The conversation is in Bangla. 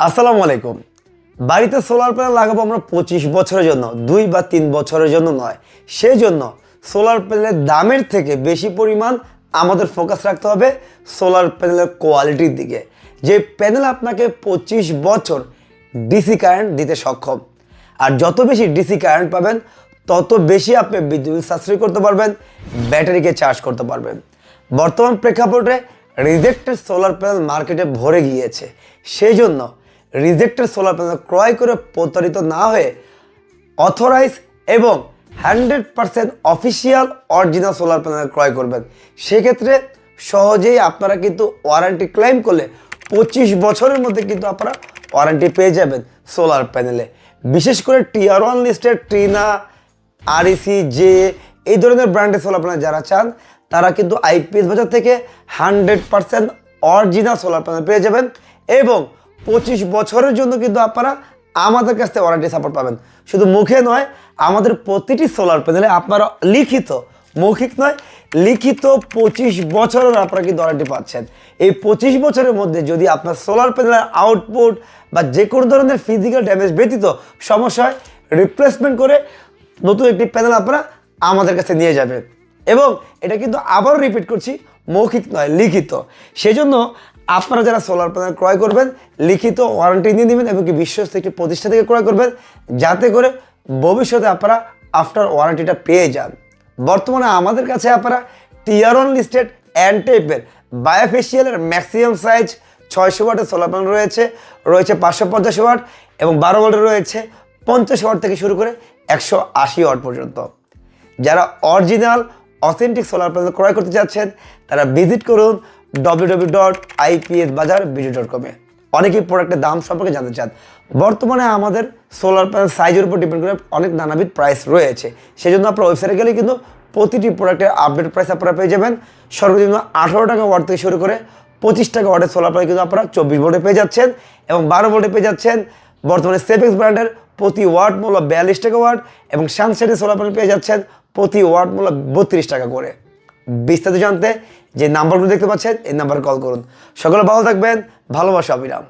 আসসালামু আলাইকুম। বাড়িতে সোলার প্যানেল লাগাবো আমরা পঁচিশ বছরের জন্য, দুই বা তিন বছরের জন্য নয়। সেই জন্য সোলার প্যানেলের দামের থেকে বেশি পরিমাণ আমাদের ফোকাস রাখতে হবে সোলার প্যানেলের কোয়ালিটির দিকে। যে প্যানেল আপনাকে পঁচিশ বছর ডিসি কারেন্ট দিতে সক্ষম। আর যত বেশি ডিসি কারেন্ট পাবেন, তত বেশি আপনি বিদ্যুৎ সাশ্রয় করতে পারবেন, ব্যাটারিকে চার্জ করতে পারবেন। বর্তমান প্রেক্ষাপটে রিজেক্টেড সোলার প্যানেল মার্কেটে ভরে গিয়েছে। সেই জন্য রিজেক্টেড সোলার প্যানেল ক্রয় করে প্রতারিত না হয়ে অথরাইজ এবং hundred percent official original solar panel ক্রয় করবেন। সেক্ষেত্রে সহজেই আপনারা কিন্তু ওয়ারেন্টি ক্লেম করলে পঁচিশ বছরের মধ্যে কিন্তু আপনারা ওয়ারেন্টি পেয়ে যাবেন সোলার প্যানেলে বিশেষ করে টিয়ার ওয়ান লিস্টের ট্রিনা আরইসি জে এই ধরনের ব্র্যান্ডের সোলার প্যানেল যারা চান, তারা কিন্তু আইপিএস বাজার থেকে hundred percent original solar panel পেয়ে যাবেন এবং পঁচিশ বছরের জন্য কিন্তু আপনারা আমাদের কাছ থেকে ওয়ারেন্টি সাপোর্ট পাবেন। শুধু মুখে নয়, আমাদের প্রতিটি সোলার প্যানেলে আপনারা লিখিত, মৌখিক নয়, লিখিত পঁচিশ বছরের আপনারা কিন্তু ওয়ারেন্টি পাচ্ছেন। এই পঁচিশ বছরের মধ্যে যদি আপনার সোলার প্যানেলের আউটপুট বা যে কোনো ধরনের ফিজিক্যাল ড্যামেজ ব্যতীত সমস্যা হয় রিপ্লেসমেন্ট করে নতুন একটি প্যানেল আপনারা আমাদের কাছে নিয়ে যাবেন। এবং এটা কিন্তু আবারও রিপিট করছি, মৌখিক নয়, লিখিত। সেজন্য আপনারা যারা সোলার প্যানেল ক্রয় করবেন, লিখিত ওয়ারেন্টি নিয়ে নেবেন এবং কি বিশ্বস্ত একটি প্রতিষ্ঠান থেকে ক্রয় করবেন, যাতে করে ভবিষ্যতে আপনারা আফটার ওয়ারেন্টিটা পেয়ে যান। বর্তমানে আমাদের কাছে আপনারা টিয়ার ওয়ান লিস্টেড অ্যান্টেপের বায়োফেশিয়ালের ম্যাক্সিমাম সাইজ ছয়শো ওয়াটের সোলার প্যানেল রয়েছে রয়েছে পাঁচশো পঞ্চাশ ওয়াট এবং বারো ওয়াটের রয়েছে পঞ্চাশ ওয়াট থেকে শুরু করে একশো আশি ওয়াট পর্যন্ত। যারা অরিজিনাল অথেন্টিক সোলার প্যানেল ক্রয় করতে চাচ্ছেন তারা ভিজিট করুন ডব্লিউ ডব্লিউ ডট বাজার ডট কমে অনেকেই প্রোডাক্টের দাম সম্পর্কে জানতে চান। বর্তমানে আমাদের সোলার প্যানেল সাইজের উপর ডিপেন্ড করে অনেক নানাবিধ প্রাইস রয়েছে। সেই জন্য আপনার ওয়েবসাইটে গেলে কিন্তু প্রতিটি প্রোডাক্টের আপডেট প্রাইস আপনারা পেয়ে যাবেন। সর্বনিম্ন আঠারো টাকা ওয়াট থেকে শুরু করে পঁচিশ টাকা ওয়াটের সোলার প্যানেল কিন্তু আপনারা চব্বিশ ভোল্টে পেয়ে যাচ্ছেন এবং বারো ভোল্টে পেয়ে যাচ্ছেন বর্তমানে সেফেক্স ব্র্যান্ডের প্রতি ওয়াট মূল্য বিয়াল্লিশ টাকা ওয়াট এবং সানসেটের সোলার প্যানেল পেয়ে যাচ্ছেন প্রতি ওয়াট মূল্য বত্রিশ টাকা করে। বিস্তারিত জানতে যে নাম্বারগুলো দেখতে পাচ্ছেন, এই নাম্বার কল করুন। সকলে ভালো থাকবেন, ভালোবাসা অবিরাম।